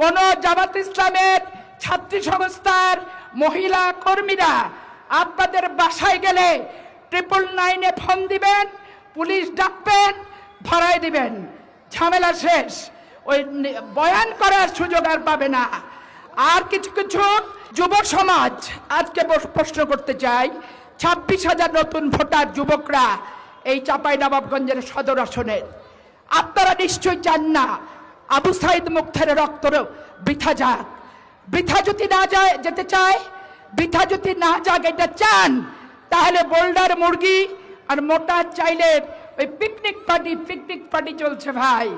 কোন জামাত ইসলামের ছাত্রী সংস্থার মহিলা কর্মীরা আপনাদের বাসায় গেলে ট্রিপল নাইনে ফোন দিবেন, পুলিশ ডাকবেন ভাড়ায় দিবেন। ঝামেলা শেষ। ওই বয়ান করার সুযোগ আর পাবে না। আর কিছু কিছু যুব সমাজ আজকে প্রশ্ন করতে চাই। ছাব্বিশ হাজার নতুন ভোটার যুবকরা এই চাপাই নবাবগঞ্জের সদর আসনের, আপনারা নিশ্চয়ই চান না আবু সাইদ মুক্তার রক্ত বৃথা যাক। বৃথা যদি না যায়, যেতে চায়, বৃথা যদি না যাক, এটা চান। তাহলে বোল্ডার মুরগি আর মোটা চাইলের ওই পিকনিক পার্টি পিকনিক পার্টি চলছে ভাই।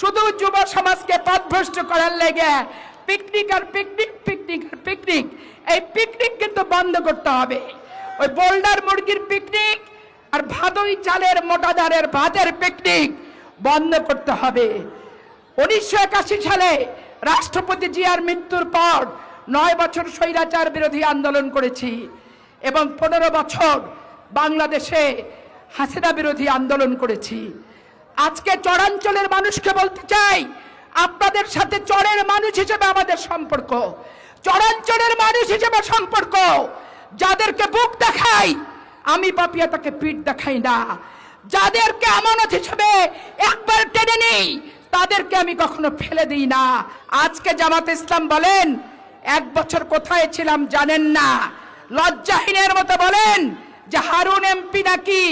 শুধু যুব সমাজকে পথভ্রষ্ট করার লেগে পিকনিক আর পিকনিক পিকনিক আর পিকনিক, এই পিকনিক কিন্তু বন্ধ করতে হবে। ওই বোল্ডার মুরগির পিকনিক আর ভাদই চালের মোটাদারের ভাতের পিকনিক বন্ধ করতে হবে। উনিশশো একাশি সালে রাষ্ট্রপতি জিয়ার মৃত্যুর পর নয় বছর স্বৈরাচার বিরোধী আন্দোলন করেছি এবং পনেরো বছর বাংলাদেশে হাসিনা বিরোধী আন্দোলন করেছি। আজকে চরাঞ্চলের মানুষকে বলতে চাই, আপনাদের সাথে চরের মানুষ হিসেবে আমাদের সম্পর্ক। চরাঞ্চলের মানুষ হিসেবে সম্পর্ক। যাদেরকে বুক দেখাই, আমি পাপিয়া তাকে পিঠ দেখাই না। যাদেরকে আমানত হিসেবে একবার টেনে নেই তাদেরকে আমি কখনো ফেলে দিই না। আজকে জামাত ইসলাম বলেন, এক বছর কোথায় ছিলাম জানেন না। লজ্জাহীনের মতো বলেন যে হারুন এমপি নাকি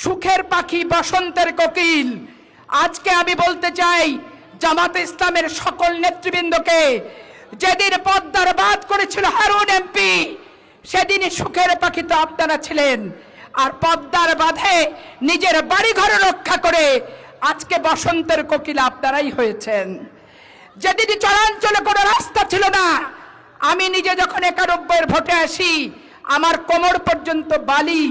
সুখের পাখি বসন্তের কোকিল। আজকে আমি বলতে চাই, জামাত ইসলামের সকল নেতৃবৃন্দকে, যেদিন পদ্মার বাদ করেছিল হারুন এমপি, সেদিনই সুখের পাখি তো আপনারা ছিলেন। আর পদ্মার বাঁধে নিজের বাড়ি ঘর রক্ষা করে আজকে বসন্তের কোকিল আপনারাই হয়েছেন। যেদিন চলাঞ্চলে কোনো রাস্তা ছিল না, আমি নিজে যখন একানব্বইয়ের ভোটে আসি, আমার কোমর পর্যন্ত বালি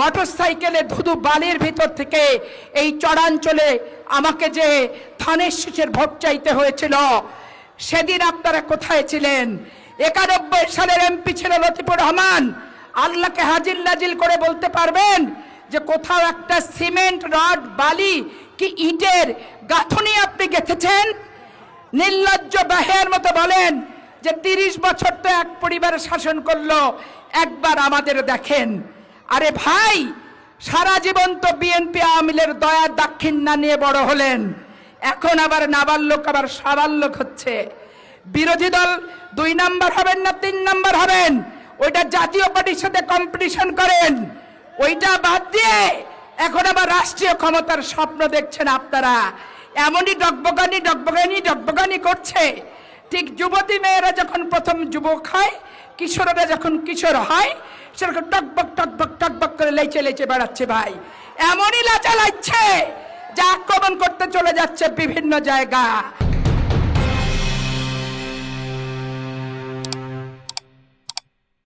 মোটর সাইকেলে ধুধু বালির ভিতর থেকে এই চড়াঞ্চলে আমাকে যে থানের শীষের ভোট চাইতে হয়েছিল, সেদিন আপনারা কোথায় ছিলেন? একানব্বই সালের এমপি ছিল লতিফুর রহমান। আল্লাহকে হাজির নাজিল করে বলতে পারবেন যে কোথাও একটা সিমেন্ট, রড, বালি কি ইটের গাঁথনি আপনি গেঁথেছেন? নির্লজ্জ বাহের মতো বলেন যে তিরিশ বছর তো এক পরিবার শাসন করল, একবার আমাদের দেখেন। আরে ভাই, সারা জীবন তো বিএনপি আওয়ামীলের দয়া দাক্ষিণা নিয়ে বড় হলেন। এখন আবার নাবাল্যক আবার সাবাল্যক হচ্ছে। বিরোধী দল দুই নাম্বার হবেন না তিন নাম্বার হবেন? ওইটা জাতীয় পার্টির সাথে কম্পিটিশন করেন। ওইটা বাদ দিয়ে এখন আবার রাষ্ট্রীয় ক্ষমতার স্বপ্ন দেখছেন আপনারা। এমনই ডকবগানি ডকবগানি ডকবগানি করছে। ঠিক যুবতী মেয়েরা যখন প্রথম যুবক হয়, কিশোররা যখন কিশোর হয়, সেরকম টকবক টকবক টকবক করে লেচে লেচে বেড়াচ্ছে ভাই। এমনই লাচা লাগছে যা আক্রমণ করতে চলে যাচ্ছে বিভিন্ন জায়গা।